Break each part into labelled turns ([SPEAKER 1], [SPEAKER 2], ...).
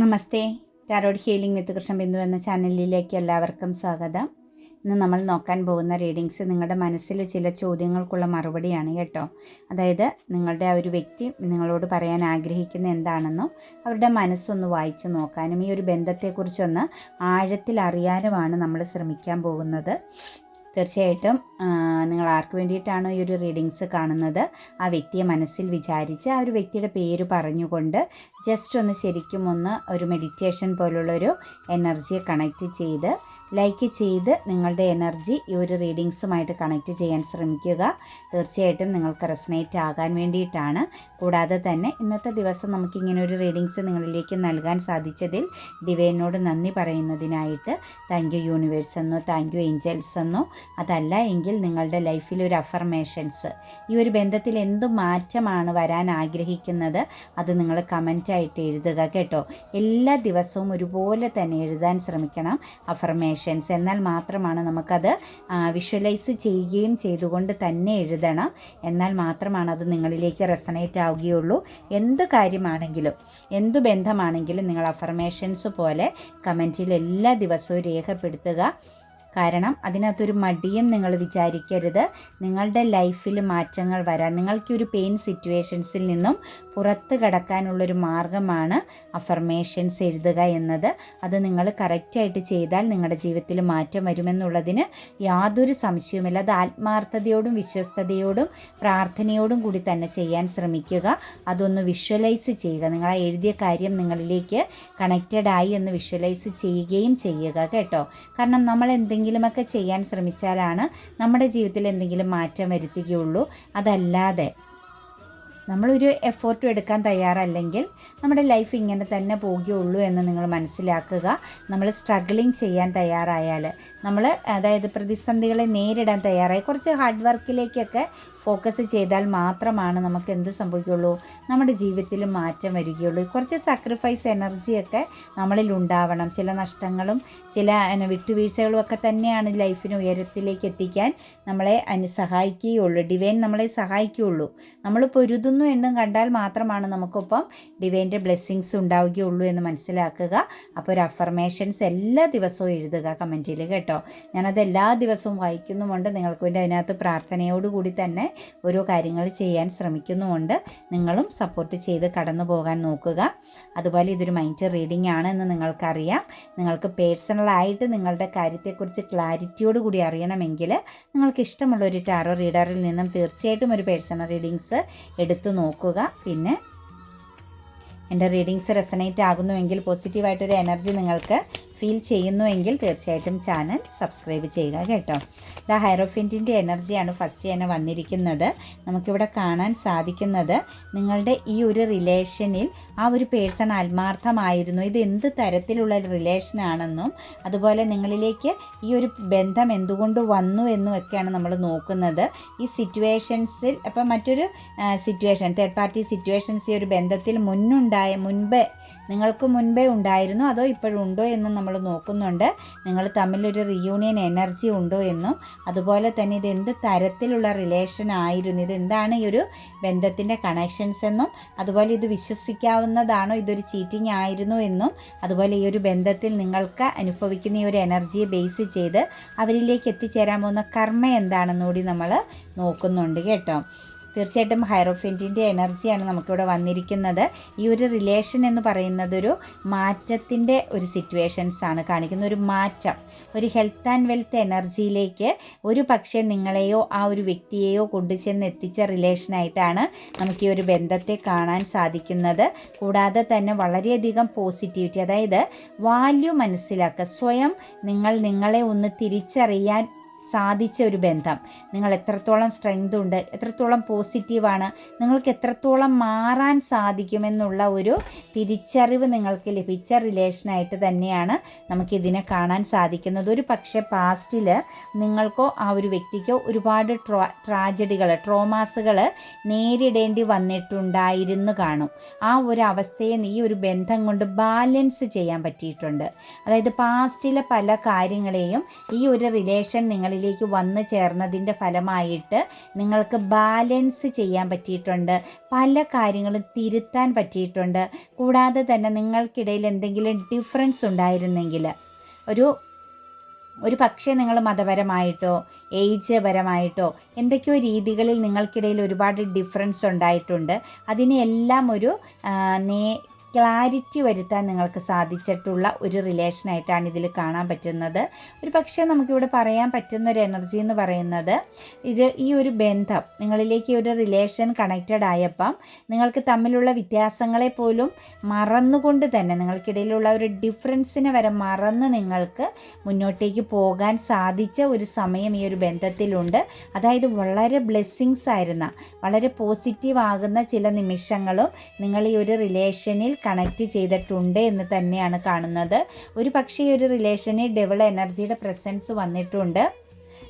[SPEAKER 1] namaste tarot healing with Krishna Bindu എന്ന ചാനലിലേക്ക് എല്ലാവർക്കും സ്വാഗതം ഇന്ന് നമ്മൾ നോക്കാൻ പോകുന്ന റീഡിങ്സ് നിങ്ങളുടെ മനസ്സിൽ ചില ചോദ്യങ്ങൾക്കുള്ള മറുപടിയാണ് കേട്ടോ അതായത് നിങ്ങളുടെ ആ ഒരു വ്യക്തി നിങ്ങളോട് പറയാൻ ആഗ്രഹിക്കുന്ന എന്താണെന്നോ അവരുടെ മനസ്സൊന്ന് വായിച്ചു നോക്കാനും ഈ ഒരു ബന്ധത്തെക്കുറിച്ചൊന്ന് ആഴത്തിൽ അറിയാനുമാണ് നമ്മൾ ശ്രമിക്കാൻ പോകുന്നത് തീർച്ചയായിട്ടും നിങ്ങൾ ആർക്ക് വേണ്ടിയിട്ടാണോ ഈ ഒരു റീഡിങ്സ് കാണുന്നത് ആ വ്യക്തിയെ മനസ്സിൽ വിചാരിച്ച് ആ ഒരു വ്യക്തിയുടെ പേര് പറഞ്ഞുകൊണ്ട് ജസ്റ്റ് ഒന്ന് ശരിക്കും ഒന്ന് ഒരു മെഡിറ്റേഷൻ പോലുള്ളൊരു എനർജിയെ കണക്റ്റ് ചെയ്ത് ലൈക്ക് ചെയ്ത് നിങ്ങളുടെ എനർജി ഈ ഒരു റീഡിങ്സുമായിട്ട് കണക്റ്റ് ചെയ്യാൻ ശ്രമിക്കുക തീർച്ചയായിട്ടും നിങ്ങൾക്ക് റെസനേറ്റ് ആകാൻ വേണ്ടിയിട്ടാണ് കൂടാതെ തന്നെ ഇന്നത്തെ ദിവസം നമുക്കിങ്ങനെ ഒരു റീഡിങ്സ് നിങ്ങളിലേക്ക് നൽകാൻ സാധിച്ചതിൽ ഡിവൈനോട് നന്ദി പറയുന്നതിനായിട്ട് താങ്ക് യു യൂണിവേഴ്സ് എന്നോ താങ്ക് യു ഏഞ്ചൽസ് എന്നോ അതല്ല എങ്കിൽ നിങ്ങളുടെ ലൈഫിൽ ഒരു അഫർമേഷൻസ് ഈ ഒരു ബന്ധത്തിൽ എന്ത് മാറ്റമാണ് വരാൻ ആഗ്രഹിക്കുന്നത് അത് നിങ്ങൾ കമൻറ്റ് ആയിട്ട് എഴുതുക കേട്ടോ എല്ലാ ദിവസവും ഒരുപോലെ തന്നെ എഴുതാൻ ശ്രമിക്കണം അഫർമേഷൻസ് എന്നാൽ മാത്രമാണ് നമുക്കത് വിഷ്വലൈസ് ചെയ്യുകയും ചെയ്തുകൊണ്ട് തന്നെ എഴുതണം എന്നാൽ മാത്രമാണ് അത് നിങ്ങളിലേക്ക് റെസണേറ്റ് ആവുകയുള്ളൂ എന്ത് കാര്യമാണെങ്കിലും എന്ത് ബന്ധമാണെങ്കിലും നിങ്ങൾ അഫർമേഷൻസ് പോലെ കമൻറ്റിൽ എല്ലാ ദിവസവും രേഖപ്പെടുത്തുക കാരണം അതിനകത്തൊരു മടിയും നിങ്ങൾ വിചാരിക്കരുത് നിങ്ങളുടെ ലൈഫിൽ മാറ്റങ്ങൾ വരാൻ നിങ്ങൾക്ക് ഒരു പെയിൻ സിറ്റുവേഷൻസിൽ നിന്നും പുറത്ത് കടക്കാനുള്ളൊരു മാർഗമാണ് അഫർമേഷൻസ് എഴുതുക എന്നത് അത് നിങ്ങൾ കറക്റ്റായിട്ട് ചെയ്താൽ നിങ്ങളുടെ ജീവിതത്തിൽ മാറ്റം വരുമെന്നുള്ളതിന് യാതൊരു സംശയവുമില്ല അത് ആത്മാർത്ഥതയോടും വിശ്വസ്തയോടും പ്രാർത്ഥനയോടും കൂടി തന്നെ ചെയ്യാൻ ശ്രമിക്കുക അതൊന്ന് വിഷ്വലൈസ് ചെയ്യുക നിങ്ങൾ എഴുതിയ കാര്യം നിങ്ങളിലേക്ക് കണക്റ്റഡ് ആയി എന്ന് വിഷ്വലൈസ് ചെയ്യുകയും ചെയ്യുക കേട്ടോ കാരണം നമ്മൾ എന്തെങ്കിലും എന്തെങ്കിലുമൊക്കെ ചെയ്യാൻ ശ്രമിച്ചാലാണ് നമ്മുടെ ജീവിതത്തിൽ എന്തെങ്കിലും മാറ്റം വരുത്തുകയുള്ളൂ അതല്ലാതെ നമ്മളൊരു എഫേർട്ടും എടുക്കാൻ തയ്യാറല്ലെങ്കിൽ നമ്മുടെ ലൈഫ് ഇങ്ങനെ തന്നെ പോകുകയുള്ളൂ എന്ന് നിങ്ങൾ മനസ്സിലാക്കുക നമ്മൾ സ്ട്രഗ്ലിങ് ചെയ്യാൻ തയ്യാറായാൽ നമ്മൾ അതായത് പ്രതിസന്ധികളെ നേരിടാൻ തയ്യാറായി കുറച്ച് ഹാർഡ് വർക്കിലേക്കൊക്കെ ഫോക്കസ് ചെയ്താൽ മാത്രമാണ് നമുക്ക് എന്ത് സംഭവിക്കുകയുള്ളൂ നമ്മുടെ ജീവിതത്തിൽ മാറ്റം വരികയുള്ളൂ കുറച്ച് സാക്രിഫൈസ് എനർജിയൊക്കെ നമ്മളിൽ ഉണ്ടാവണം ചില നഷ്ടങ്ങളും ചില വിട്ടുവീഴ്ചകളും ഒക്കെ തന്നെയാണ് ലൈഫിന് ഉയരത്തിലേക്ക് എത്തിക്കാൻ നമ്മളെ അനു സഹായിക്കുകയുള്ളൂ ഡിവൈൻ നമ്മളെ സഹായിക്കുകയുള്ളൂ നമ്മൾ പൊരുതുന്ന ഒന്നും എണ്ണും കണ്ടാൽ മാത്രമാണ് നമുക്കൊപ്പം ഡിവൈൻ്റെ ബ്ലെസ്സിങ്സ് ഉണ്ടാവുകയുള്ളൂ എന്ന് മനസ്സിലാക്കുക അപ്പോൾ ഒരു അഫർമേഷൻസ് എല്ലാ ദിവസവും എഴുതുക കമൻറ്റിൽ കേട്ടോ ഞാനത് എല്ലാ ദിവസവും വായിക്കുന്നുമുണ്ട് നിങ്ങൾക്ക് വേണ്ടി അതിനകത്ത് പ്രാർത്ഥനയോടുകൂടി തന്നെ ഓരോ കാര്യങ്ങൾ ചെയ്യാൻ ശ്രമിക്കുന്നുമുണ്ട് നിങ്ങളും സപ്പോർട്ട് ചെയ്ത് കടന്നു പോകാൻ നോക്കുക അതുപോലെ ഇതൊരു മൈൻഡ് റീഡിംഗ് ആണ് എന്ന് നിങ്ങൾക്കറിയാം നിങ്ങൾക്ക് പേഴ്സണലായിട്ട് നിങ്ങളുടെ കാര്യത്തെക്കുറിച്ച് ക്ലാരിറ്റിയോട് കൂടി അറിയണമെങ്കിൽ നിങ്ങൾക്ക് ഇഷ്ടമുള്ള ഒരു ടാറോ റീഡറിൽ നിന്നും തീർച്ചയായിട്ടും ഒരു പേഴ്സണൽ റീഡിങ്സ് എടുത്തു എടുത്ത് നോക്കുക പിന്നെ എൻ്റെ റീഡിങ്സ് റെസനേറ്റ് ആകുന്നുവെങ്കിൽ പോസിറ്റീവായിട്ടൊരു എനർജി നിങ്ങൾക്ക് ഫീൽ ചെയ്യുന്നുവെങ്കിൽ തീർച്ചയായിട്ടും ചാനൽ സബ്സ്ക്രൈബ് ചെയ്യുക കേട്ടോ ദ ഹൈറോഫിൻറ്റിൻ്റെ എനർജിയാണ് ഫസ്റ്റ് തന്നെ വന്നിരിക്കുന്നത് നമുക്കിവിടെ കാണാൻ സാധിക്കുന്നത് നിങ്ങളുടെ ഈ ഒരു റിലേഷനിൽ ആ ഒരു പേഴ്സൺ ആത്മാർത്ഥമായിരുന്നു ഇത് എന്ത് തരത്തിലുള്ള റിലേഷൻ ആണെന്നും അതുപോലെ നിങ്ങളിലേക്ക് ഈ ഒരു ബന്ധം എന്തുകൊണ്ട് വന്നു എന്നും ഒക്കെയാണ് നമ്മൾ നോക്കുന്നത് ഈ സിറ്റുവേഷൻസിൽ അപ്പം മറ്റൊരു സിറ്റുവേഷൻ തേർഡ് പാർട്ടി സിറ്റുവേഷൻസ് ഈ ഒരു ബന്ധത്തിൽ മുന്നുണ്ടായ മുൻപേ നിങ്ങൾക്ക് മുൻപേ ഉണ്ടായിരുന്നു അതോ ഇപ്പോഴുണ്ടോ എന്നും നമ്മൾ നമ്മൾ നോക്കുന്നുണ്ട് നിങ്ങൾ തമ്മിലൊരു റിയൂണിയൻ എനർജി ഉണ്ടോ എന്നും അതുപോലെ തന്നെ ഇത് എന്ത് തരത്തിലുള്ള റിലേഷൻ ആയിരുന്നു ഇത് എന്താണ് ഈ ഒരു ബന്ധത്തിൻ്റെ കണക്ഷൻസ് എന്നും അതുപോലെ ഇത് വിശ്വസിക്കാവുന്നതാണോ ഇതൊരു ചീറ്റിംഗ് ആയിരുന്നു എന്നും അതുപോലെ ഈ ഒരു ബന്ധത്തിൽ നിങ്ങൾക്ക് അനുഭവിക്കുന്ന ഈ ഒരു എനർജിയെ ബേസ് ചെയ്ത് അവരിലേക്ക് എത്തിച്ചേരാൻ പോകുന്ന കർമ്മ എന്താണെന്നുകൂടി നമ്മൾ നോക്കുന്നുണ്ട് കേട്ടോ തീർച്ചയായിട്ടും ഹൈറോഫിൻറ്റിൻ്റെ എനർജിയാണ് നമുക്കിവിടെ വന്നിരിക്കുന്നത് ഈ ഒരു റിലേഷൻ എന്ന് പറയുന്നത് ഒരു മാറ്റത്തിൻ്റെ ഒരു സിറ്റുവേഷൻസ് ആണ് കാണിക്കുന്ന ഒരു മാറ്റം ഒരു ഹെൽത്ത് ആൻഡ് വെൽത്ത് എനർജിയിലേക്ക് ഒരു പക്ഷേ നിങ്ങളെയോ ആ ഒരു വ്യക്തിയെയോ കൊണ്ടുചെന്ന് എത്തിച്ച റിലേഷനായിട്ടാണ് നമുക്ക് ഈ ഒരു ബന്ധത്തെ കാണാൻ സാധിക്കുന്നത് കൂടാതെ തന്നെ വളരെയധികം പോസിറ്റിവിറ്റി അതായത് വാല്യൂ മനസ്സിലാക്കുക സ്വയം നിങ്ങൾ നിങ്ങളെ ഒന്ന് തിരിച്ചറിയാൻ സാധിച്ച ഒരു ബന്ധം നിങ്ങൾ എത്രത്തോളം സ്ട്രെങ്ത് ഉണ്ട് എത്രത്തോളം പോസിറ്റീവാണ് നിങ്ങൾക്ക് എത്രത്തോളം മാറാൻ സാധിക്കുമെന്നുള്ള ഒരു തിരിച്ചറിവ് നിങ്ങൾക്ക് ലഭിച്ച റിലേഷനായിട്ട് തന്നെയാണ് നമുക്കിതിനെ കാണാൻ സാധിക്കുന്നത് ഒരു പക്ഷേ പാസ്റ്റിൽ നിങ്ങൾക്കോ ആ ഒരു വ്യക്തിക്കോ ഒരുപാട് ട്രോ ട്രാജഡികൾ ട്രോമാസുകൾ നേരിടേണ്ടി വന്നിട്ടുണ്ടായിരുന്നു കാണും ആ ഒരു അവസ്ഥയെ ഈ ഒരു ബന്ധം കൊണ്ട് ബാലൻസ് ചെയ്യാൻ പറ്റിയിട്ടുണ്ട് അതായത് പാസ്റ്റിലെ പല കാര്യങ്ങളെയും ഈ ഒരു റിലേഷൻ നിങ്ങളിൽ നിങ്ങളിലേക്ക് വന്നു ചേർന്നതിൻ്റെ ഫലമായിട്ട് നിങ്ങൾക്ക് ബാലൻസ് ചെയ്യാൻ പറ്റിയിട്ടുണ്ട് പല കാര്യങ്ങളും തിരുത്താൻ പറ്റിയിട്ടുണ്ട് കൂടാതെ തന്നെ നിങ്ങൾക്കിടയിൽ എന്തെങ്കിലും ഡിഫറൻസ് ഉണ്ടായിരുന്നെങ്കിൽ ഒരു ഒരു പക്ഷേ നിങ്ങൾ മതപരമായിട്ടോ ഏജ് പരമായിട്ടോ എന്തൊക്കെയോ രീതികളിൽ നിങ്ങൾക്കിടയിൽ ഒരുപാട് ഡിഫറൻസ് ഉണ്ടായിട്ടുണ്ട് അതിനെല്ലാം ഒരു നേ ക്ലാരിറ്റി വരുത്താൻ നിങ്ങൾക്ക് സാധിച്ചിട്ടുള്ള ഒരു റിലേഷനായിട്ടാണ് ഇതിൽ കാണാൻ പറ്റുന്നത് ഒരു പക്ഷേ നമുക്കിവിടെ പറയാൻ പറ്റുന്ന ഒരു എനർജി എന്ന് പറയുന്നത് ഇത് ഈ ഒരു ബന്ധം നിങ്ങളിലേക്ക് ഒരു റിലേഷൻ കണക്റ്റഡ് ആയപ്പം നിങ്ങൾക്ക് തമ്മിലുള്ള വ്യത്യാസങ്ങളെ പോലും മറന്നുകൊണ്ട് തന്നെ നിങ്ങൾക്കിടയിലുള്ള ഒരു ഡിഫറൻസിനെ വരെ മറന്ന് നിങ്ങൾക്ക് മുന്നോട്ടേക്ക് പോകാൻ സാധിച്ച ഒരു സമയം ഈ ഒരു ബന്ധത്തിലുണ്ട് അതായത് വളരെ ബ്ലെസ്സിങ്സ് ആയിരുന്ന വളരെ പോസിറ്റീവ് ആകുന്ന ചില നിമിഷങ്ങളും നിങ്ങൾ ഈ ഒരു റിലേഷനിൽ കണക്റ്റ് ചെയ്തിട്ടുണ്ട് എന്ന് തന്നെയാണ് കാണുന്നത് ഒരു പക്ഷേ ഈ ഒരു റിലേഷനിൽ ഡബിൾ എനർജിയുടെ പ്രസൻസ് വന്നിട്ടുണ്ട്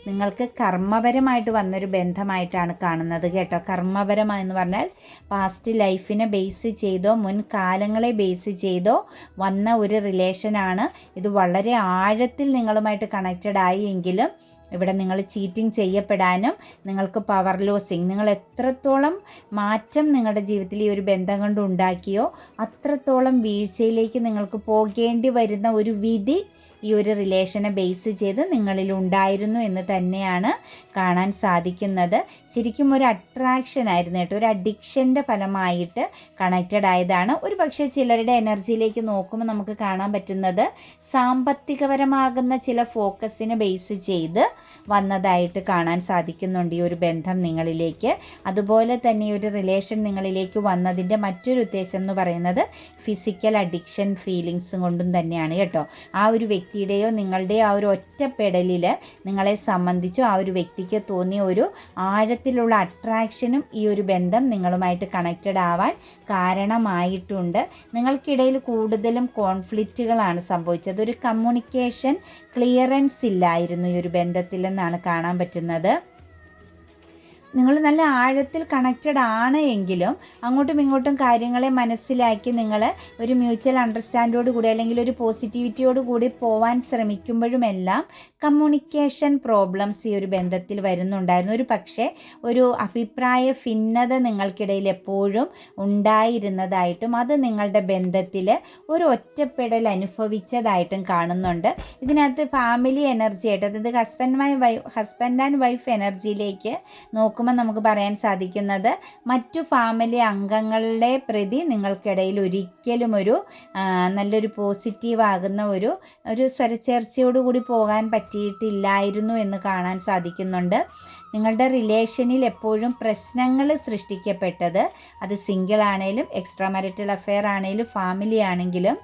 [SPEAKER 1] നിങ്ങൾക്ക് കർമ്മപരമായിട്ട് വന്നൊരു ബന്ധമായിട്ടാണ് കാണുന്നത് കേട്ടോ കർമ്മപരമായെന്ന് പറഞ്ഞാൽ പാസ്റ്റ് ലൈഫിനെ ബേസ് ചെയ്തോ മുൻ കാലങ്ങളെ ബേസ് ചെയ്തോ വന്ന ഒരു റിലേഷനാണ് ഇത് വളരെ ആഴത്തിൽ നിങ്ങളുമായിട്ട് കണക്റ്റഡ് ആയി എങ്കിലും ഇവിടെ നിങ്ങൾ ചീറ്റിംഗ് ചെയ്യപ്പെടാനും നിങ്ങൾക്ക് പവർ ലോസിങ് നിങ്ങൾ എത്രത്തോളം മാറ്റം നിങ്ങളുടെ ജീവിതത്തിൽ ഈ ഒരു ബന്ധം കൊണ്ട് ഉണ്ടാക്കിയോ അത്രത്തോളം വീഴ്ചയിലേക്ക് നിങ്ങൾക്ക് പോകേണ്ടി വരുന്ന ഒരു വിധി ഈ ഒരു റിലേഷനെ ബേസ് ചെയ്ത് നിങ്ങളിൽ ഉണ്ടായിരുന്നു എന്ന് തന്നെയാണ് കാണാൻ സാധിക്കുന്നത് ശരിക്കും ഒരു അട്രാക്ഷൻ ആയിരുന്നു കേട്ടോ ഒരു അഡിക്ഷൻ്റെ ഫലമായിട്ട് കണക്റ്റഡ് ആയതാണ് ഒരു പക്ഷേ ചിലരുടെ എനർജിയിലേക്ക് നോക്കുമ്പോൾ നമുക്ക് കാണാൻ പറ്റുന്നത് സാമ്പത്തികപരമാകുന്ന ചില ഫോക്കസിനെ ബേസ് ചെയ്ത് വന്നതായിട്ട് കാണാൻ സാധിക്കുന്നുണ്ട് ഈ ഒരു ബന്ധം നിങ്ങളിലേക്ക് അതുപോലെ തന്നെ ഒരു റിലേഷൻ നിങ്ങളിലേക്ക് വന്നതിൻ്റെ മറ്റൊരു ഉദ്ദേശം എന്ന് പറയുന്നത് ഫിസിക്കൽ അഡിക്ഷൻ ഫീലിങ്സും കൊണ്ടും തന്നെയാണ് കേട്ടോ ആ ഒരു വ്യക്തി വ്യക്തിയുടെയോ നിങ്ങളുടെയോ ആ ഒരു ഒറ്റപ്പെടലിൽ നിങ്ങളെ സംബന്ധിച്ചോ ആ ഒരു വ്യക്തിക്ക് തോന്നിയ ഒരു ആഴത്തിലുള്ള അട്രാക്ഷനും ഈ ഒരു ബന്ധം നിങ്ങളുമായിട്ട് കണക്റ്റഡ് ആവാൻ കാരണമായിട്ടുണ്ട് നിങ്ങൾക്കിടയിൽ കൂടുതലും കോൺഫ്ലിക്റ്റുകളാണ് സംഭവിച്ചത് ഒരു കമ്മ്യൂണിക്കേഷൻ ക്ലിയറൻസ് ഇല്ലായിരുന്നു ഈ ഒരു ബന്ധത്തിലെന്നാണ് കാണാൻ പറ്റുന്നത് നിങ്ങൾ നല്ല ആഴത്തിൽ കണക്റ്റഡ് ആണ് എങ്കിലും അങ്ങോട്ടും ഇങ്ങോട്ടും കാര്യങ്ങളെ മനസ്സിലാക്കി നിങ്ങൾ ഒരു മ്യൂച്വൽ അണ്ടർസ്റ്റാൻഡോട് കൂടി അല്ലെങ്കിൽ ഒരു പോസിറ്റിവിറ്റിയോട് കൂടി പോവാൻ ശ്രമിക്കുമ്പോഴുമെല്ലാം കമ്മ്യൂണിക്കേഷൻ പ്രോബ്ലംസ് ഈ ഒരു ബന്ധത്തിൽ വരുന്നുണ്ടായിരുന്നു ഒരു പക്ഷേ ഒരു അഭിപ്രായ ഭിന്നത നിങ്ങൾക്കിടയിൽ എപ്പോഴും ഉണ്ടായിരുന്നതായിട്ടും അത് നിങ്ങളുടെ ബന്ധത്തിൽ ഒരു ഒറ്റപ്പെടൽ അനുഭവിച്ചതായിട്ടും കാണുന്നുണ്ട് ഇതിനകത്ത് ഫാമിലി എനർജി ആയിട്ട് അതായത് husband and wife husband and wife എനർജിയിലേക്ക് നോക്കുക നോക്കുമ്പോൾ നമുക്ക് പറയാൻ സാധിക്കുന്നത് മറ്റു ഫാമിലി അംഗങ്ങളുടെ പ്രതി നിങ്ങൾക്കിടയിൽ ഒരിക്കലും ഒരു നല്ലൊരു പോസിറ്റീവാകുന്ന ഒരു ഒരു സ്വരച്ചേർച്ചയോടുകൂടി പോകാൻ പറ്റിയിട്ടില്ലായിരുന്നു എന്ന് കാണാൻ സാധിക്കുന്നുണ്ട് നിങ്ങളുടെ റിലേഷനിൽ എപ്പോഴും പ്രശ്നങ്ങൾ സൃഷ്ടിക്കപ്പെട്ടത് അത് സിംഗിൾ ആണെങ്കിലും എക്സ്ട്രാ മാരിറ്റൽ അഫെയർ ആണെങ്കിലും ഫാമിലി ആണെങ്കിലും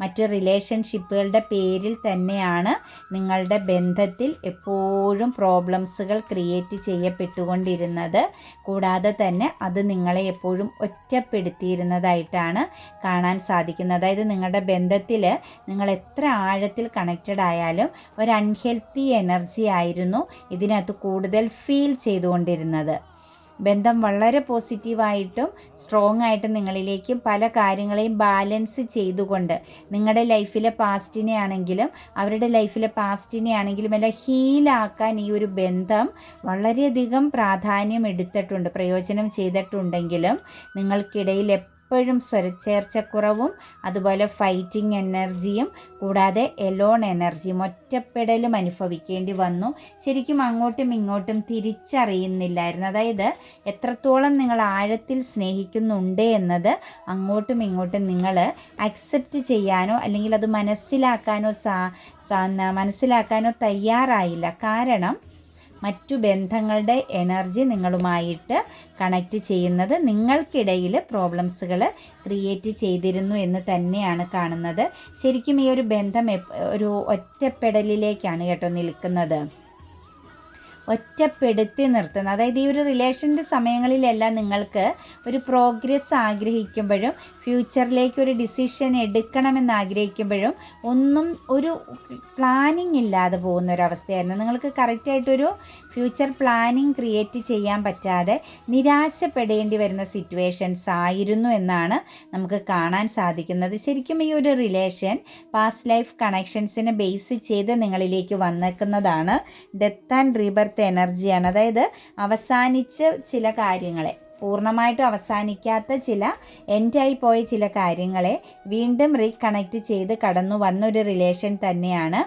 [SPEAKER 1] മറ്റ് റിലേഷൻഷിപ്പുകളുടെ പേരിൽ തന്നെയാണ് നിങ്ങളുടെ ബന്ധത്തിൽ എപ്പോഴും പ്രോബ്ലംസുകൾ ക്രിയേറ്റ് ചെയ്യപ്പെട്ടുകൊണ്ടിരുന്നത് കൂടാതെ തന്നെ അത് നിങ്ങളെ എപ്പോഴും ഒറ്റപ്പെടുത്തിയിരുന്നതായിട്ടാണ് കാണാൻ സാധിക്കുന്നത് അതായത് നിങ്ങളുടെ ബന്ധത്തിൽ നിങ്ങൾ എത്ര ആഴത്തിൽ കണക്റ്റഡ് ആയാലും ഒരു അൺഹെൽത്തി എനർജി ആയിരുന്നു ഇതിനകത്ത് കൂടുതൽ ഫീൽ ചെയ്തുകൊണ്ടിരുന്നത് ബന്ധം വളരെ പോസിറ്റീവായിട്ടും സ്ട്രോങ് ആയിട്ടും നിങ്ങളിലേക്ക് പല കാര്യങ്ങളെയും ബാലൻസ് ചെയ്തുകൊണ്ട് നിങ്ങളുടെ ലൈഫിലെ പാസ്റ്റിനെ ആണെങ്കിലും അവരുടെ ലൈഫിലെ പാസ്റ്റിനെ ആണെങ്കിലും എല്ലാം ഹീലാക്കാൻ ഈ ഒരു ബന്ധം വളരെയധികം പ്രാധാന്യം എടുത്തിട്ടുണ്ട് പ്രയോജനം ചെയ്തിട്ടുണ്ടെങ്കിലും നിങ്ങൾക്കിടയിൽ എപ്പോഴും സ്വരച്ചേർച്ചക്കുറവും അതുപോലെ ഫൈറ്റിംഗ് എനർജിയും കൂടാതെ എലോൺ എനർജിയും ഒറ്റപ്പെടലും അനുഭവിക്കേണ്ടി വന്നു ശരിക്കും അങ്ങോട്ടും ഇങ്ങോട്ടും തിരിച്ചറിയുന്നില്ലായിരുന്നു അതായത് എത്രത്തോളം നിങ്ങൾ ആഴത്തിൽ സ്നേഹിക്കുന്നുണ്ട് എന്നത് അങ്ങോട്ടും ഇങ്ങോട്ടും നിങ്ങൾ അക്സെപ്റ്റ് ചെയ്യാനോ അല്ലെങ്കിൽ അത് മനസ്സിലാക്കാനോ സാ മനസ്സിലാക്കാനോ തയ്യാറായില്ല കാരണം മറ്റു ബന്ധങ്ങളുടെ എനർജി നിങ്ങളുമായിട്ട് കണക്റ്റ് ചെയ്യുന്നത് നിങ്ങൾക്കിടയിൽ പ്രോബ്ലംസുകൾ ക്രിയേറ്റ് ചെയ്തിരുന്നു എന്ന് തന്നെയാണ് കാണുന്നത് ശരിക്കും ഈ ഒരു ബന്ധം ഒരു ഒറ്റപ്പെടലിലേക്കാണ് കേട്ടോ നിൽക്കുന്നത് ഒറ്റപ്പെടുത്തി നിർത്തുന്നത് അതായത് ഈ ഒരു റിലേഷൻ്റെ സമയങ്ങളിലെല്ലാം നിങ്ങൾക്ക് ഒരു പ്രോഗ്രസ് ആഗ്രഹിക്കുമ്പോഴും ഫ്യൂച്ചറിലേക്ക് ഒരു ഡിസിഷൻ എടുക്കണമെന്ന് ആഗ്രഹിക്കുമ്പോഴും ഒന്നും ഒരു പ്ലാനിങ് ഇല്ലാതെ പോകുന്ന ഒരവസ്ഥയായിരുന്നു നിങ്ങൾക്ക് കറക്റ്റായിട്ടൊരു ഫ്യൂച്ചർ പ്ലാനിങ് ക്രിയേറ്റ് ചെയ്യാൻ പറ്റാതെ നിരാശപ്പെടേണ്ടി വരുന്ന സിറ്റുവേഷൻസ് ആയിരുന്നു എന്നാണ് നമുക്ക് കാണാൻ സാധിക്കുന്നത് ശരിക്കും ഈ ഒരു റിലേഷൻ പാസ്റ്റ് ലൈഫ് കണക്ഷൻസിനെ ബേസ് ചെയ്ത് നിങ്ങളിലേക്ക് വന്നേക്കുന്നതാണ് ഡെത്ത് ആൻഡ് റീബർ ഇപ്പോഴത്തെ എനർജിയാണ് അതായത് അവസാനിച്ച ചില കാര്യങ്ങളെ പൂർണ്ണമായിട്ടും അവസാനിക്കാത്ത ചില എൻഡായി പോയ ചില കാര്യങ്ങളെ വീണ്ടും റീകണക്റ്റ് ചെയ്ത് കടന്നു വന്നൊരു റിലേഷൻ തന്നെയാണ്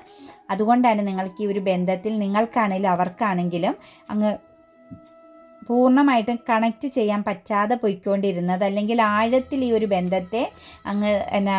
[SPEAKER 1] അതുകൊണ്ടാണ് നിങ്ങൾക്ക് ഈ ഒരു ബന്ധത്തിൽ നിങ്ങൾക്കാണെങ്കിലും അവർക്കാണെങ്കിലും അങ്ങ് പൂർണ്ണമായിട്ടും കണക്റ്റ് ചെയ്യാൻ പറ്റാതെ പോയിക്കൊണ്ടിരുന്നത് അല്ലെങ്കിൽ ആഴത്തിൽ ഈ ഒരു ബന്ധത്തെ അങ്ങ് എന്നാ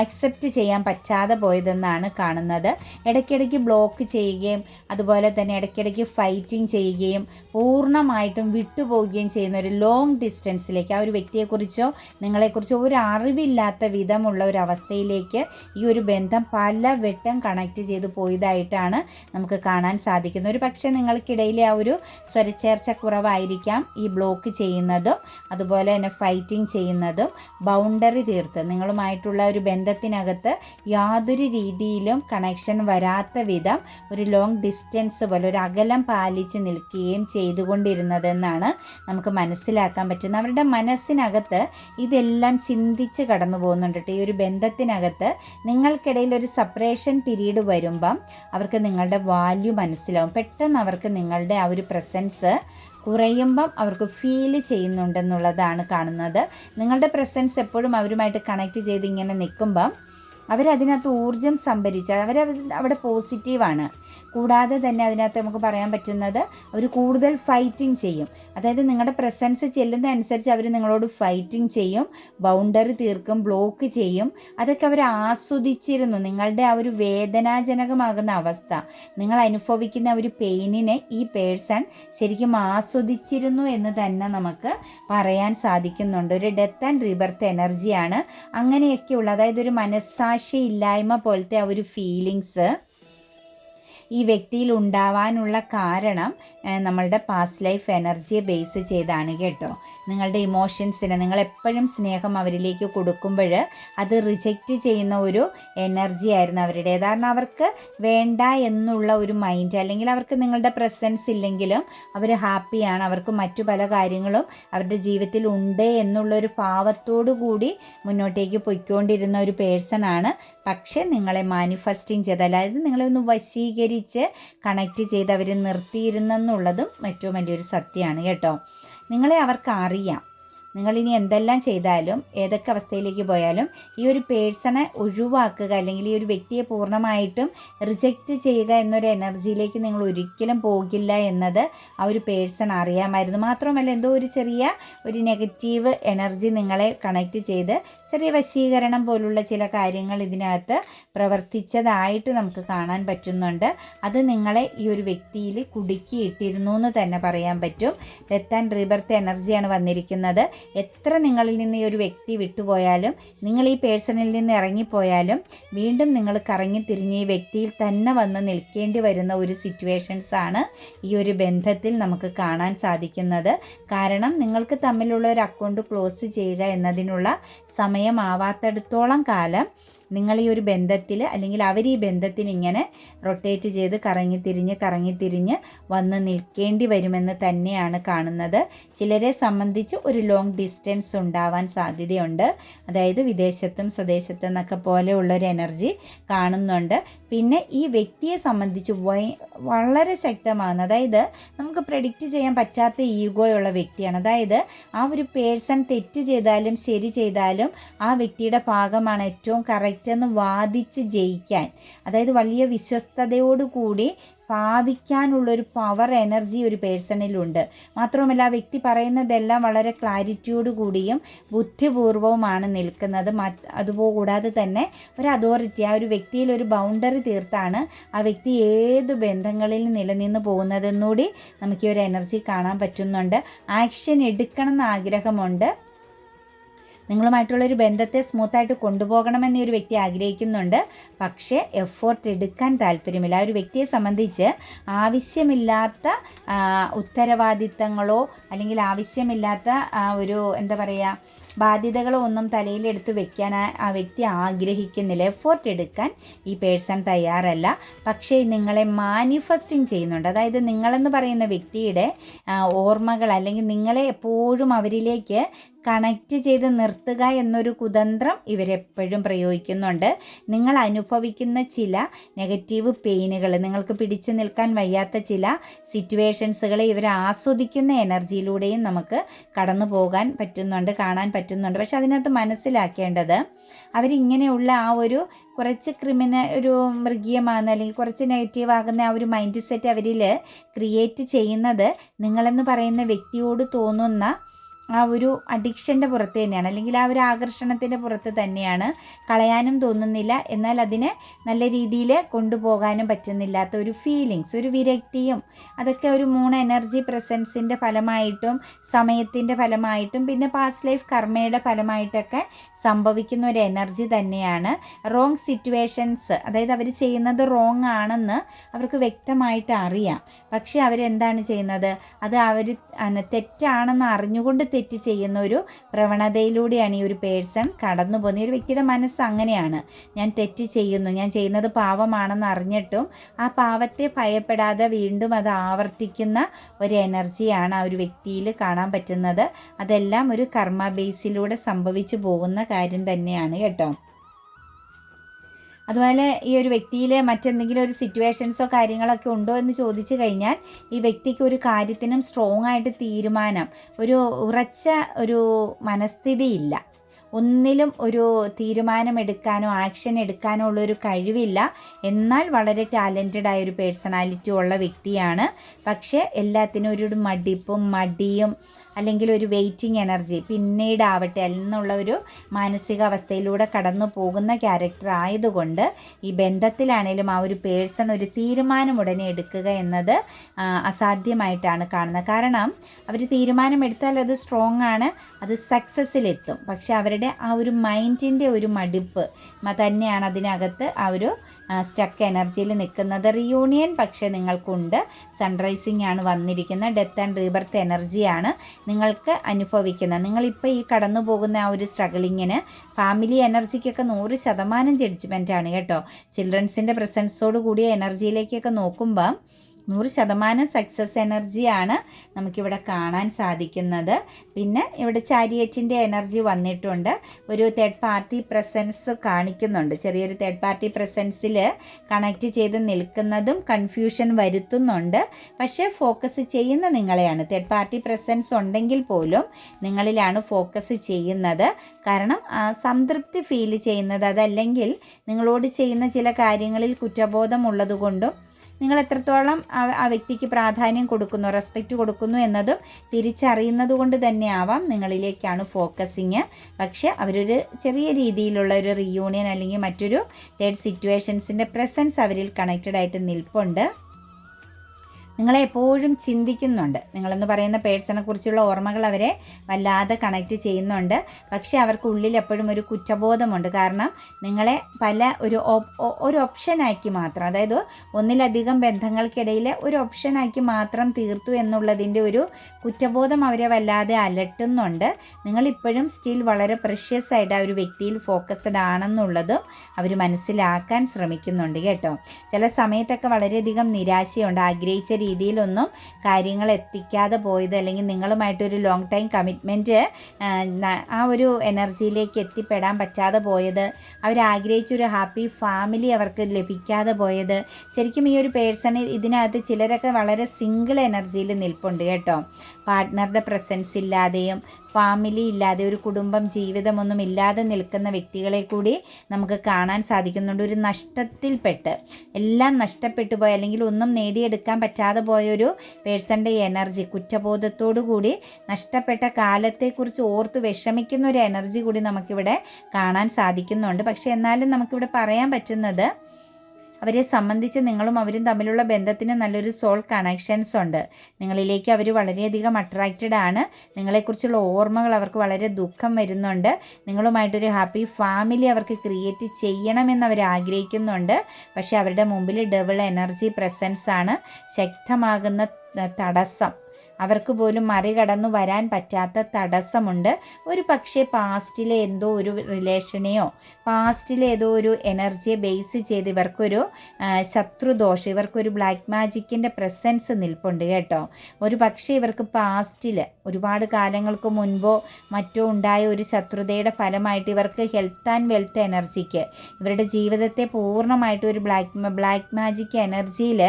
[SPEAKER 1] അക്സെപ്റ്റ് ചെയ്യാൻ പറ്റാതെ പോയതെന്നാണ് കാണുന്നത് ഇടയ്ക്കിടയ്ക്ക് ബ്ലോക്ക് ചെയ്യുകയും അതുപോലെ തന്നെ ഇടയ്ക്കിടയ്ക്ക് ഫൈറ്റിംഗ് ചെയ്യുകയും പൂർണ്ണമായിട്ടും വിട്ടുപോവുകയും ചെയ്യുന്ന ഒരു ലോങ് ഡിസ്റ്റൻസിലേക്ക് ആ ഒരു വ്യക്തിയെക്കുറിച്ചോ നിങ്ങളെക്കുറിച്ചോ ഒരു അറിവില്ലാത്ത വിധമുള്ള ഒരു അവസ്ഥയിലേക്ക് ഈ ഒരു ബന്ധം പല വെട്ടം കണക്റ്റ് ചെയ്തു പോയതായിട്ടാണ് നമുക്ക് കാണാൻ സാധിക്കുന്നത് ഒരു പക്ഷേ നിങ്ങൾക്കിടയിലെ ആ ഒരു സ്വരച്ചേർച്ച കുറവായിരിക്കാം ഈ ബ്ലോക്ക് ചെയ്യുന്നതും അതുപോലെ തന്നെ ഫൈറ്റിംഗ് ചെയ്യുന്നതും ബൗണ്ടറി തീർത്ത് നിങ്ങളുമായിട്ടുള്ള ഒരു ബന്ധം ബന്ധത്തിനകത്ത് യാതൊരു രീതിയിലും കണക്ഷൻ വരാത്ത വിധം ഒരു ലോങ് ഡിസ്റ്റൻസ് പോലെ ഒരു അകലം പാലിച്ച് നിൽക്കുകയും ചെയ്തുകൊണ്ടിരുന്നതെന്നാണ് നമുക്ക് മനസ്സിലാക്കാൻ പറ്റുന്നത് അവരുടെ മനസ്സിനകത്ത് ഇതെല്ലാം ചിന്തിച്ച് കടന്നു പോകുന്നുണ്ട് ഈ ഒരു ബന്ധത്തിനകത്ത് നിങ്ങൾക്കിടയിൽ ഒരു സെപ്പറേഷൻ പീരീഡ് വരുമ്പം അവർക്ക് നിങ്ങളുടെ വാല്യൂ മനസ്സിലാവും പെട്ടെന്ന് അവർക്ക് നിങ്ങളുടെ ആ ഒരു പ്രസൻസ് കുറയുമ്പം അവർക്ക് ഫീൽ ചെയ്യുന്നുണ്ടെന്നുള്ളതാണ് കാണുന്നത് നിങ്ങളുടെ പ്രസൻസ് എപ്പോഴും അവരുമായിട്ട് കണക്ട് ചെയ്ത് ഇങ്ങനെ നിൽക്കുമ്പം അവരതിനകത്ത് ഊർജം സംഭരിച്ച് അവർ അവിടെ പോസിറ്റീവാണ് കൂടാതെ തന്നെ അതിനകത്ത് നമുക്ക് പറയാൻ പറ്റുന്നത് അവർ കൂടുതൽ ഫൈറ്റിംഗ് ചെയ്യും അതായത് നിങ്ങളുടെ പ്രസൻസ് ചെല്ലുന്ന അനുസരിച്ച് അവർ നിങ്ങളോട് ഫൈറ്റിംഗ് ചെയ്യും ബൗണ്ടറി തീർക്കും ബ്ലോക്ക് ചെയ്യും അതൊക്കെ അവർ ആസ്വദിച്ചിരുന്നു നിങ്ങളുടെ ആ ഒരു വേദനാജനകമാകുന്ന അവസ്ഥ നിങ്ങൾ അനുഭവിക്കുന്ന ഒരു പെയിനിനെ ഈ പേഴ്സൺ ശരിക്കും ആസ്വദിച്ചിരുന്നു എന്ന് തന്നെ നമുക്ക് പറയാൻ സാധിക്കുന്നുണ്ട് ഒരു ഡെത്ത് ആൻഡ് റീബർത്ത് എനർജിയാണ് അങ്ങനെയൊക്കെയുള്ള അതായത് ഒരു മനസ്സാക്ഷി ഇല്ലായ്മ പോലത്തെ ആ ഒരു ഫീലിങ്സ് ഈ വ്യക്തിയിൽ ഉണ്ടാവാനുള്ള കാരണം നമ്മളുടെ പാസ്റ്റ് ലൈഫ് എനർജിയെ ബേസ് ചെയ്താണ് കേട്ടോ നിങ്ങളുടെ ഇമോഷൻസിനെ നിങ്ങൾ എപ്പോഴും സ്നേഹം അവരിലേക്ക് കൊടുക്കുമ്പോൾ അത് റിജക്റ്റ് ചെയ്യുന്ന ഒരു എനർജി ആയിരുന്നു അവരുടെ കാരണം അവർക്ക് വേണ്ട എന്നുള്ള ഒരു മൈൻഡ് അല്ലെങ്കിൽ അവർക്ക് നിങ്ങളുടെ പ്രസൻസ് ഇല്ലെങ്കിലും അവർ ഹാപ്പിയാണ് അവർക്ക് മറ്റു പല കാര്യങ്ങളും അവരുടെ ജീവിതത്തിൽ ഉണ്ട് എന്നുള്ളൊരു ഭാവത്തോടു കൂടി മുന്നോട്ടേക്ക് പൊയ്ക്കൊണ്ടിരുന്ന ഒരു പേഴ്സൺ ആണ് പക്ഷേ നിങ്ങളെ മാനിഫെസ്റ്റിംഗ് ചെയ്ത അതായത് നിങ്ങളെ ഒന്ന് വശീകരി ഉപയോഗിച്ച് കണക്റ്റ് ചെയ്ത് അവർ നിർത്തിയിരുന്നെന്നുള്ളതും ഏറ്റവും വലിയൊരു സത്യമാണ് കേട്ടോ നിങ്ങളെ അവർക്ക് അറിയാം നിങ്ങളിനി എന്തെല്ലാം ചെയ്താലും ഏതൊക്കെ അവസ്ഥയിലേക്ക് പോയാലും ഈ ഒരു പേഴ്സണെ ഒഴിവാക്കുക അല്ലെങ്കിൽ ഈ ഒരു വ്യക്തിയെ പൂർണ്ണമായിട്ടും റിജക്റ്റ് ചെയ്യുക എന്നൊരു എനർജിയിലേക്ക് നിങ്ങൾ ഒരിക്കലും പോകില്ല എന്നത് ആ ഒരു പേഴ്സൺ അറിയാമായിരുന്നു മാത്രമല്ല എന്തോ ഒരു ചെറിയ ഒരു നെഗറ്റീവ് എനർജി നിങ്ങളെ കണക്റ്റ് ചെയ്ത് ചെറിയ വശീകരണം പോലുള്ള ചില കാര്യങ്ങൾ ഇതിനകത്ത് പ്രവർത്തിച്ചതായിട്ട് നമുക്ക് കാണാൻ പറ്റുന്നുണ്ട് അത് നിങ്ങളെ ഈ ഒരു വ്യക്തിയിൽ കുടുക്കിയിട്ടിരുന്നു എന്ന് തന്നെ പറയാൻ പറ്റും ഡെത്ത് ആൻഡ് റിബർത്ത് എനർജിയാണ് വന്നിരിക്കുന്നത് എത്ര നിങ്ങളിൽ നിന്ന് ഈ ഒരു വ്യക്തി വിട്ടുപോയാലും നിങ്ങൾ ഈ പേഴ്സണിൽ നിന്ന് ഇറങ്ങിപ്പോയാലും വീണ്ടും നിങ്ങൾ കറങ്ങി തിരിഞ്ഞ് ഈ വ്യക്തിയിൽ തന്നെ വന്ന് നിൽക്കേണ്ടി വരുന്ന ഒരു സിറ്റുവേഷൻസ് ആണ് ഈ ഒരു ബന്ധത്തിൽ നമുക്ക് കാണാൻ സാധിക്കുന്നത് കാരണം നിങ്ങൾക്ക് തമ്മിലുള്ള ഒരു അക്കൗണ്ട് ക്ലോസ് ചെയ്യുക എന്നതിനുള്ള സമയമാവാത്തടത്തോളം കാലം നിങ്ങൾ ഈ ഒരു ബന്ധത്തിൽ അല്ലെങ്കിൽ അവർ ഈ ബന്ധത്തിൽ ഇങ്ങനെ റൊട്ടേറ്റ് ചെയ്ത് കറങ്ങി കറങ്ങിത്തിരിഞ്ഞ് കറങ്ങി വന്ന് നിൽക്കേണ്ടി വരുമെന്ന് തന്നെയാണ് കാണുന്നത് ചിലരെ സംബന്ധിച്ച് ഒരു ലോങ് ഡിസ്റ്റൻസ് ഉണ്ടാവാൻ സാധ്യതയുണ്ട് അതായത് വിദേശത്തും സ്വദേശത്തും എന്നൊക്കെ പോലെയുള്ളൊരു എനർജി കാണുന്നുണ്ട് പിന്നെ ഈ വ്യക്തിയെ സംബന്ധിച്ച് വളരെ ശക്തമാകുന്ന അതായത് നമ്മൾ നമുക്ക് പ്രഡിക്റ്റ് ചെയ്യാൻ പറ്റാത്ത ഈഗോയുള്ള വ്യക്തിയാണ് അതായത് ആ ഒരു പേഴ്സൺ തെറ്റ് ചെയ്താലും ശരി ചെയ്താലും ആ വ്യക്തിയുടെ ഭാഗമാണ് ഏറ്റവും കറക്റ്റ് എന്ന് വാദിച്ച് ജയിക്കാൻ അതായത് വലിയ വിശ്വസ്തയോടുകൂടി ഭാവിക്കാനുള്ളൊരു പവർ എനർജി ഒരു പേഴ്സണിലുണ്ട് മാത്രവുമല്ല ആ വ്യക്തി പറയുന്നതെല്ലാം വളരെ ക്ലാരിറ്റിയോട് കൂടിയും ബുദ്ധിപൂർവവുമാണ് നിൽക്കുന്നത് മറ്റ് കൂടാതെ തന്നെ ഒരു അതോറിറ്റി ആ ഒരു വ്യക്തിയിൽ ഒരു ബൗണ്ടറി തീർത്താണ് ആ വ്യക്തി ഏത് ബന്ധങ്ങളിൽ നിലനിന്ന് പോകുന്നതെന്നുകൂടി നമുക്ക് ഈ ഒരു എനർജി കാണാൻ പറ്റുന്നുണ്ട് ആക്ഷൻ എടുക്കണം എന്ന് ആഗ്രഹമുണ്ട് നിങ്ങളുമായിട്ടുള്ളൊരു ബന്ധത്തെ സ്മൂത്തായിട്ട് കൊണ്ടുപോകണമെന്ന് ഒരു വ്യക്തി ആഗ്രഹിക്കുന്നുണ്ട് പക്ഷേ എഫോർട്ട് എടുക്കാൻ താല്പര്യമില്ല ആ ഒരു വ്യക്തിയെ സംബന്ധിച്ച് ആവശ്യമില്ലാത്ത ഉത്തരവാദിത്തങ്ങളോ അല്ലെങ്കിൽ ആവശ്യമില്ലാത്ത ഒരു എന്താ പറയുക ബാധ്യതകളൊന്നും തലയിലെടുത്ത് വെക്കാൻ ആ വ്യക്തി ആഗ്രഹിക്കുന്നില്ല എഫോർട്ട് എടുക്കാൻ ഈ പേഴ്സൺ തയ്യാറല്ല പക്ഷേ നിങ്ങളെ മാനിഫെസ്റ്റിംഗ് ചെയ്യുന്നുണ്ട് അതായത് നിങ്ങളെന്ന് പറയുന്ന വ്യക്തിയുടെ ഓർമ്മകൾ അല്ലെങ്കിൽ നിങ്ങളെ എപ്പോഴും അവരിലേക്ക് കണക്റ്റ് ചെയ്ത് നിർത്തുക എന്നൊരു കുതന്ത്രം ഇവരെപ്പോഴും പ്രയോഗിക്കുന്നുണ്ട് നിങ്ങൾ അനുഭവിക്കുന്ന ചില നെഗറ്റീവ് പെയിനുകൾ നിങ്ങൾക്ക് പിടിച്ചു നിൽക്കാൻ വയ്യാത്ത ചില സിറ്റുവേഷൻസുകളെ ഇവർ ആസ്വദിക്കുന്ന എനർജിയിലൂടെയും നമുക്ക് കടന്നു പോകാൻ പറ്റുന്നുണ്ട് കാണാൻ പറ്റും പറ്റുന്നുണ്ട് പക്ഷെ അതിനകത്ത് മനസ്സിലാക്കേണ്ടത് അവരിങ്ങനെയുള്ള ആ ഒരു കുറച്ച് ക്രിമിനൽ ഒരു മൃഗീയമാകുന്ന അല്ലെങ്കിൽ കുറച്ച് നെഗറ്റീവ് ആകുന്ന ആ ഒരു മൈൻഡ് സെറ്റ് അവരിൽ ക്രിയേറ്റ് ചെയ്യുന്നത് നിങ്ങളെന്ന് പറയുന്ന വ്യക്തിയോട് തോന്നുന്ന ആ ഒരു അഡിക്ഷൻ്റെ പുറത്ത് തന്നെയാണ് അല്ലെങ്കിൽ ആ ഒരു ആകർഷണത്തിൻ്റെ പുറത്ത് തന്നെയാണ് കളയാനും തോന്നുന്നില്ല എന്നാൽ അതിനെ നല്ല രീതിയിൽ കൊണ്ടുപോകാനും പറ്റുന്നില്ലാത്ത ഒരു ഫീലിങ്സ് ഒരു വിരക്തിയും അതൊക്കെ ഒരു മൂൺ എനർജി പ്രസൻസിൻ്റെ ഫലമായിട്ടും സമയത്തിൻ്റെ ഫലമായിട്ടും പിന്നെ പാസ്റ്റ് ലൈഫ് കർമ്മയുടെ ഫലമായിട്ടൊക്കെ സംഭവിക്കുന്ന ഒരു എനർജി തന്നെയാണ് റോങ് സിറ്റുവേഷൻസ് അതായത് അവർ ചെയ്യുന്നത് റോങ് ആണെന്ന് അവർക്ക് വ്യക്തമായിട്ട് അറിയാം പക്ഷേ അവരെന്താണ് ചെയ്യുന്നത് അത് അവർ തെറ്റാണെന്ന് അറിഞ്ഞുകൊണ്ട് തെറ്റ് ചെയ്യുന്ന ഒരു പ്രവണതയിലൂടെയാണ് ഈ ഒരു പേഴ്സൺ കടന്നു പോകുന്നത് ഒരു വ്യക്തിയുടെ മനസ്സ് അങ്ങനെയാണ് ഞാൻ തെറ്റ് ചെയ്യുന്നു ഞാൻ ചെയ്യുന്നത് പാവമാണെന്ന് അറിഞ്ഞിട്ടും ആ പാവത്തെ ഭയപ്പെടാതെ വീണ്ടും അത് ആവർത്തിക്കുന്ന ഒരു എനർജിയാണ് ആ ഒരു വ്യക്തിയിൽ കാണാൻ പറ്റുന്നത് അതെല്ലാം ഒരു കർമ്മ ബേസിലൂടെ സംഭവിച്ചു പോകുന്ന കാര്യം തന്നെയാണ് കേട്ടോ അതുപോലെ ഈ ഒരു വ്യക്തിയിലെ മറ്റെന്തെങ്കിലും ഒരു സിറ്റുവേഷൻസോ കാര്യങ്ങളൊക്കെ ഉണ്ടോ എന്ന് ചോദിച്ചു കഴിഞ്ഞാൽ ഈ വ്യക്തിക്ക് ഒരു കാര്യത്തിനും സ്ട്രോങ് ആയിട്ട് തീരുമാനം ഒരു ഉറച്ച ഒരു മനസ്ഥിതിയില്ല ഒന്നിലും ഒരു തീരുമാനമെടുക്കാനോ ആക്ഷൻ എടുക്കാനോ ഉള്ള ഒരു കഴിവില്ല എന്നാൽ വളരെ ടാലൻറ്റഡ് ആയ ഒരു പേഴ്സണാലിറ്റി ഉള്ള വ്യക്തിയാണ് പക്ഷേ എല്ലാത്തിനും ഒരു മടിപ്പും മടിയും അല്ലെങ്കിൽ ഒരു വെയിറ്റിംഗ് എനർജി പിന്നീടാവട്ടെ എന്നുള്ള ഒരു മാനസികാവസ്ഥയിലൂടെ കടന്നു പോകുന്ന ക്യാരക്ടർ ആയതുകൊണ്ട് ഈ ബന്ധത്തിലാണേലും ആ ഒരു പേഴ്സൺ ഒരു തീരുമാനം ഉടനെ എടുക്കുക എന്നത് അസാധ്യമായിട്ടാണ് കാണുന്നത് കാരണം അവർ തീരുമാനമെടുത്താൽ അത് സ്ട്രോങ് ആണ് അത് സക്സസ്സിലെത്തും പക്ഷേ അവരുടെ ആ ഒരു മൈൻഡിൻ്റെ ഒരു മടുപ്പ് തന്നെയാണ് അതിനകത്ത് ആ ഒരു സ്റ്റക്ക് എനർജിയിൽ നിൽക്കുന്നത് റിയൂണിയൻ പക്ഷേ നിങ്ങൾക്കുണ്ട് സൺറൈസിംഗ് ആണ് വന്നിരിക്കുന്നത് ഡെത്ത് ആൻഡ് റീബർത്ത് എനർജിയാണ് നിങ്ങൾക്ക് അനുഭവിക്കുന്നത് നിങ്ങളിപ്പോൾ ഈ കടന്നു പോകുന്ന ആ ഒരു സ്ട്രഗിളിങ്ങിന് ഫാമിലി എനർജിക്കൊക്കെ നൂറ് ശതമാനം ജഡ്ജ്മെൻ്റ് ആണ് കേട്ടോ ചിൽഡ്രൻസിൻ്റെ പ്രസൻസോട് കൂടിയ എനർജിയിലേക്കൊക്കെ നോക്കുമ്പം നൂറ് ശതമാനം സക്സസ് എനർജിയാണ് നമുക്കിവിടെ കാണാൻ സാധിക്കുന്നത് പിന്നെ ഇവിടെ ചാരിയറ്റിൻ്റെ എനർജി വന്നിട്ടുണ്ട് ഒരു തേർഡ് പാർട്ടി പ്രസൻസ് കാണിക്കുന്നുണ്ട് ചെറിയൊരു തേർഡ് പാർട്ടി പ്രസൻസിൽ കണക്റ്റ് ചെയ്ത് നിൽക്കുന്നതും കൺഫ്യൂഷൻ വരുത്തുന്നുണ്ട് പക്ഷേ ഫോക്കസ് ചെയ്യുന്ന നിങ്ങളെയാണ് തേർഡ് പാർട്ടി പ്രസൻസ് ഉണ്ടെങ്കിൽ പോലും നിങ്ങളിലാണ് ഫോക്കസ് ചെയ്യുന്നത് കാരണം സംതൃപ്തി ഫീൽ ചെയ്യുന്നത് അതല്ലെങ്കിൽ നിങ്ങളോട് ചെയ്യുന്ന ചില കാര്യങ്ങളിൽ കുറ്റബോധമുള്ളതുകൊണ്ടും നിങ്ങൾ എത്രത്തോളം ആ വ്യക്തിക്ക് പ്രാധാന്യം കൊടുക്കുന്നു റെസ്പെക്റ്റ് കൊടുക്കുന്നു എന്നതും തിരിച്ചറിയുന്നത് കൊണ്ട് തന്നെ ആവാം നിങ്ങളിലേക്കാണ് ഫോക്കസിങ് പക്ഷെ അവരൊരു ചെറിയ രീതിയിലുള്ള ഒരു റീയൂണിയൻ അല്ലെങ്കിൽ മറ്റൊരു തേർഡ് സിറ്റുവേഷൻസിൻ്റെ പ്രസൻസ് അവരിൽ കണക്റ്റഡ് ആയിട്ട് നിൽപ്പുണ്ട് നിങ്ങളെ എപ്പോഴും ചിന്തിക്കുന്നുണ്ട് നിങ്ങളെന്ന് പറയുന്ന പേഴ്സണെ കുറിച്ചുള്ള ഓർമ്മകൾ അവരെ വല്ലാതെ കണക്റ്റ് ചെയ്യുന്നുണ്ട് പക്ഷേ അവർക്ക് ഉള്ളിൽ എപ്പോഴും ഒരു കുറ്റബോധമുണ്ട് കാരണം നിങ്ങളെ പല ഒരു ഒരു ഓപ്ഷനാക്കി മാത്രം അതായത് ഒന്നിലധികം ബന്ധങ്ങൾക്കിടയിലെ ഒരു ഓപ്ഷനാക്കി മാത്രം തീർത്തു എന്നുള്ളതിൻ്റെ ഒരു കുറ്റബോധം അവരെ വല്ലാതെ അലട്ടുന്നുണ്ട് നിങ്ങളിപ്പോഴും സ്റ്റിൽ വളരെ പ്രഷ്യസ് ആയിട്ട് ആ ഒരു വ്യക്തിയിൽ ഫോക്കസ്ഡ് ആണെന്നുള്ളതും അവർ മനസ്സിലാക്കാൻ ശ്രമിക്കുന്നുണ്ട് കേട്ടോ ചില സമയത്തൊക്കെ വളരെയധികം നിരാശയുണ്ട് ആഗ്രഹിച്ച രീതിയിലൊന്നും കാര്യങ്ങൾ എത്തിക്കാതെ പോയത് അല്ലെങ്കിൽ നിങ്ങളുമായിട്ടൊരു ലോങ് ടൈം കമ്മിറ്റ്മെൻറ്റ് ആ ഒരു എനർജിയിലേക്ക് എത്തിപ്പെടാൻ പറ്റാതെ പോയത് അവരാഗ്രഹിച്ചൊരു ഹാപ്പി ഫാമിലി അവർക്ക് ലഭിക്കാതെ പോയത് ശരിക്കും ഈ ഒരു പേഴ്സണിൽ ഇതിനകത്ത് ചിലരൊക്കെ വളരെ സിംഗിൾ എനർജിയിൽ നിൽപ്പുണ്ട് കേട്ടോ പാർട്ട്ണറുടെ പ്രസൻസ് ഇല്ലാതെയും ഫാമിലി ഇല്ലാതെ ഒരു കുടുംബം ജീവിതമൊന്നും ഇല്ലാതെ നിൽക്കുന്ന വ്യക്തികളെ കൂടി നമുക്ക് കാണാൻ സാധിക്കുന്നുണ്ട് ഒരു നഷ്ടത്തിൽപ്പെട്ട് എല്ലാം നഷ്ടപ്പെട്ടു പോയ അല്ലെങ്കിൽ ഒന്നും നേടിയെടുക്കാൻ പറ്റാതെ പോയൊരു പേഴ്സൻ്റെ എനർജി കുറ്റബോധത്തോടു കൂടി നഷ്ടപ്പെട്ട കാലത്തെക്കുറിച്ച് ഓർത്ത് വിഷമിക്കുന്ന ഒരു എനർജി കൂടി നമുക്കിവിടെ കാണാൻ സാധിക്കുന്നുണ്ട് പക്ഷേ എന്നാലും നമുക്കിവിടെ പറയാൻ പറ്റുന്നത് അവരെ സംബന്ധിച്ച് നിങ്ങളും അവരും തമ്മിലുള്ള ബന്ധത്തിന് നല്ലൊരു സോൾ കണക്ഷൻസ് ഉണ്ട് നിങ്ങളിലേക്ക് അവർ വളരെയധികം അട്രാക്റ്റഡ് ആണ് നിങ്ങളെക്കുറിച്ചുള്ള ഓർമ്മകൾ അവർക്ക് വളരെ ദുഃഖം വരുന്നുണ്ട് നിങ്ങളുമായിട്ടൊരു ഹാപ്പി ഫാമിലി അവർക്ക് ക്രിയേറ്റ് ചെയ്യണമെന്ന് അവർ ആഗ്രഹിക്കുന്നുണ്ട് പക്ഷേ അവരുടെ മുമ്പിൽ ഡബിൾ എനർജി പ്രസൻസ് ആണ് ശക്തമാകുന്ന തടസ്സം അവർക്ക് പോലും മറികടന്നു വരാൻ പറ്റാത്ത തടസ്സമുണ്ട് ഒരു പക്ഷേ പാസ്റ്റിലെ എന്തോ ഒരു റിലേഷനെയോ പാസ്റ്റിലെ ഏതോ ഒരു എനർജിയെ ബേസ് ചെയ്ത് ഇവർക്കൊരു ശത്രുദോഷം ഇവർക്കൊരു ബ്ലാക്ക് മാജിക്കിൻ്റെ പ്രസൻസ് നിൽപ്പുണ്ട് കേട്ടോ ഒരു പക്ഷേ ഇവർക്ക് പാസ്റ്റിൽ ഒരുപാട് കാലങ്ങൾക്ക് മുൻപോ മറ്റോ ഉണ്ടായ ഒരു ശത്രുതയുടെ ഫലമായിട്ട് ഇവർക്ക് ഹെൽത്ത് ആൻഡ് വെൽത്ത് എനർജിക്ക് ഇവരുടെ ജീവിതത്തെ പൂർണ്ണമായിട്ട് ഒരു ബ്ലാക്ക് ബ്ലാക്ക് മാജിക് എനർജിയിൽ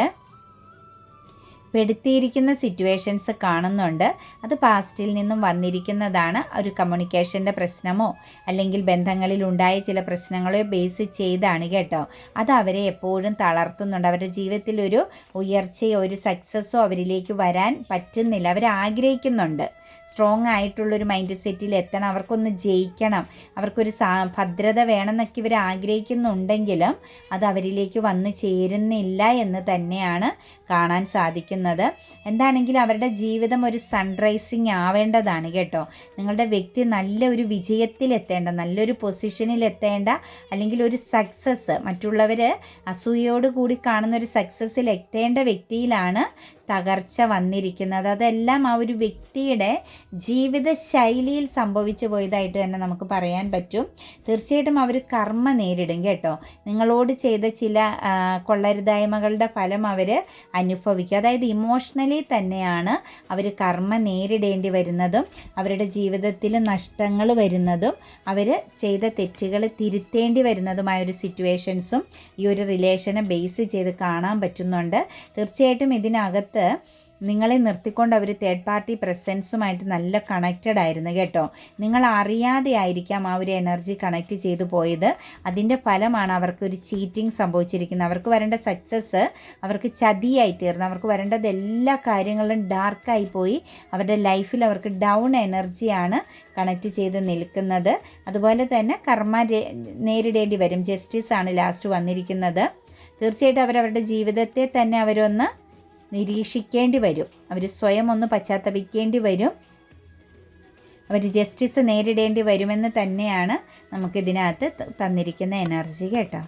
[SPEAKER 1] പെടുത്തിയിരിക്കുന്ന സിറ്റുവേഷൻസ് കാണുന്നുണ്ട് അത് പാസ്റ്റിൽ നിന്നും വന്നിരിക്കുന്നതാണ് ഒരു കമ്മ്യൂണിക്കേഷൻ്റെ പ്രശ്നമോ അല്ലെങ്കിൽ ബന്ധങ്ങളിൽ ഉണ്ടായ ചില പ്രശ്നങ്ങളോ ബേസ് ചെയ്താണ് കേട്ടോ അത് അവരെ എപ്പോഴും തളർത്തുന്നുണ്ട് അവരുടെ ജീവിതത്തിൽ ഒരു ഉയർച്ചയോ ഒരു സക്സസ്സോ അവരിലേക്ക് വരാൻ പറ്റുന്നില്ല അവർ ആഗ്രഹിക്കുന്നുണ്ട് സ്ട്രോങ് ആയിട്ടുള്ളൊരു മൈൻഡ് സെറ്റിൽ എത്തണം അവർക്കൊന്ന് ജയിക്കണം അവർക്കൊരു സാ ഭദ്രത വേണമെന്നൊക്കെ ഇവർ ആഗ്രഹിക്കുന്നുണ്ടെങ്കിലും അത് അവരിലേക്ക് വന്നു ചേരുന്നില്ല എന്ന് തന്നെയാണ് കാണാൻ സാധിക്കുന്നത് എന്താണെങ്കിലും അവരുടെ ജീവിതം ഒരു സൺറൈസിങ് ആവേണ്ടതാണ് കേട്ടോ നിങ്ങളുടെ വ്യക്തി നല്ല ഒരു വിജയത്തിലെത്തേണ്ട നല്ലൊരു എത്തേണ്ട അല്ലെങ്കിൽ ഒരു സക്സസ് മറ്റുള്ളവർ അസൂയയോട് കൂടി കാണുന്ന ഒരു സക്സസ്സിൽ എത്തേണ്ട വ്യക്തിയിലാണ് തകർച്ച വന്നിരിക്കുന്നത് അതെല്ലാം ആ ഒരു വ്യക്തിയുടെ ജീവിത ശൈലിയിൽ സംഭവിച്ചു പോയതായിട്ട് തന്നെ നമുക്ക് പറയാൻ പറ്റും തീർച്ചയായിട്ടും അവർ കർമ്മ നേരിടും കേട്ടോ നിങ്ങളോട് ചെയ്ത ചില കൊള്ളരുതായ്മകളുടെ ഫലം അവർ അനുഭവിക്കും അതായത് ഇമോഷണലി തന്നെയാണ് അവർ കർമ്മ നേരിടേണ്ടി വരുന്നതും അവരുടെ ജീവിതത്തിൽ നഷ്ടങ്ങൾ വരുന്നതും അവർ ചെയ്ത തെറ്റുകൾ തിരുത്തേണ്ടി വരുന്നതുമായ ഒരു സിറ്റുവേഷൻസും ഈ ഒരു റിലേഷനെ ബേസ് ചെയ്ത് കാണാൻ പറ്റുന്നുണ്ട് തീർച്ചയായിട്ടും ഇതിനകത്ത് സമയത്ത് നിങ്ങളെ നിർത്തിക്കൊണ്ട് അവർ തേർഡ് പാർട്ടി പ്രസൻസുമായിട്ട് നല്ല കണക്റ്റഡ് ആയിരുന്നു കേട്ടോ നിങ്ങൾ അറിയാതെ ആയിരിക്കാം ആ ഒരു എനർജി കണക്റ്റ് ചെയ്തു പോയത് അതിൻ്റെ ഫലമാണ് അവർക്ക് ഒരു ചീറ്റിംഗ് സംഭവിച്ചിരിക്കുന്നത് അവർക്ക് വരേണ്ട സക്സസ് അവർക്ക് ചതിയായി തീർന്നു അവർക്ക് വരേണ്ടത് എല്ലാ കാര്യങ്ങളും ഡാർക്കായി പോയി അവരുടെ ലൈഫിൽ അവർക്ക് ഡൗൺ എനർജിയാണ് കണക്റ്റ് ചെയ്ത് നിൽക്കുന്നത് അതുപോലെ തന്നെ കർമ്മ നേരിടേണ്ടി വരും ജസ്റ്റിസ് ആണ് ലാസ്റ്റ് വന്നിരിക്കുന്നത് തീർച്ചയായിട്ടും അവരവരുടെ ജീവിതത്തെ തന്നെ അവരൊന്ന് നിരീക്ഷിക്കേണ്ടി വരും അവർ സ്വയം ഒന്ന് പശ്ചാത്തപിക്കേണ്ടി വരും അവർ ജസ്റ്റിസ് നേരിടേണ്ടി വരുമെന്ന് തന്നെയാണ് നമുക്കിതിനകത്ത് തന്നിരിക്കുന്ന എനർജി കേട്ടോ